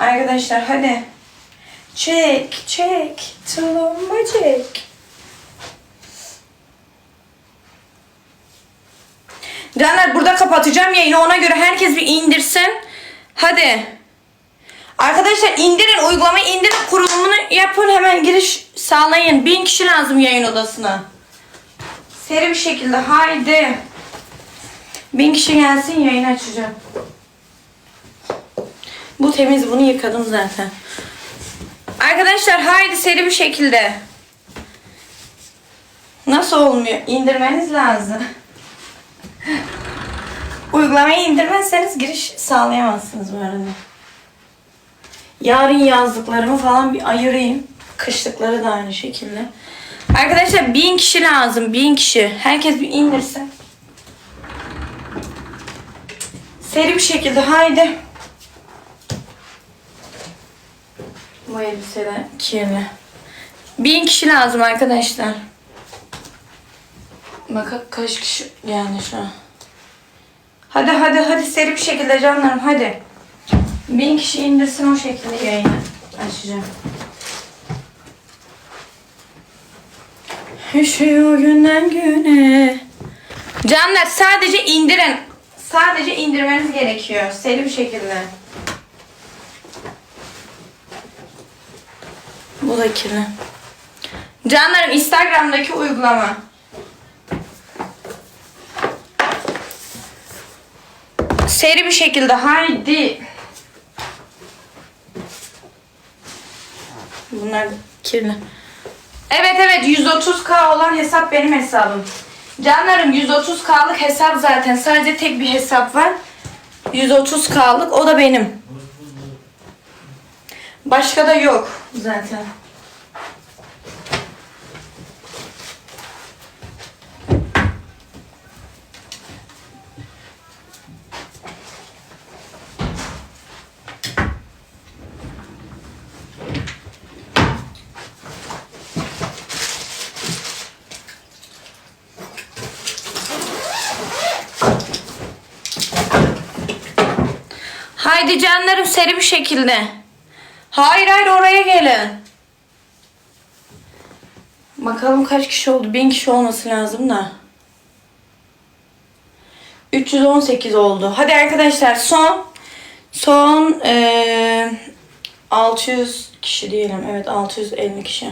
Arkadaşlar hadi. Çek, çek. Tulumba çek. Canlar burada kapatacağım yayını ona göre herkes bir indirsin. Hadi. Arkadaşlar indirin uygulamayı indirin kurulumunu yapın hemen giriş sağlayın. Bin kişi lazım yayın odasına. Seri bir şekilde haydi. Bin kişi gelsin yayın açacağım. Bu temiz bunu yıkadım zaten. Arkadaşlar haydi seri bir şekilde. Nasıl olmuyor? İndirmeniz lazım. Uygulamayı indirmezseniz giriş sağlayamazsınız bu arada. Yarın yazdıklarımı falan bir ayırayım. Kışlıkları da aynı şekilde. Arkadaşlar bin kişi lazım. Bin kişi. Herkes bir indirsin. Seri bir şekilde haydi. Bu elbiseler kirli. Bin kişi lazım arkadaşlar. Bakın kaç kişi yani şu an. Hadi hadi hadi seri bir şekilde canlarım hadi. Bin kişi indirsin o şekilde yayını açacağım. Üşüyor günden güne. Canlar sadece indirin. Sadece indirmeniz gerekiyor. Seri bir şekilde. Bu da kirli. Canlarım Instagram'daki uygulama. Seri bir şekilde haydi. Bunlar kirli. Evet evet 130k olan hesap benim hesabım. Canlarım 130k'lık hesap zaten. Sadece tek bir hesap var. 130k'lık o da benim. Başka da yok zaten. Haydi canlarım seri bir şekilde. Hayır hayır oraya gelin. Bakalım kaç kişi oldu? 1000 kişi olması lazım da. 318 oldu. Hadi arkadaşlar son son eee 600 kişi diyelim. Evet 650 kişi.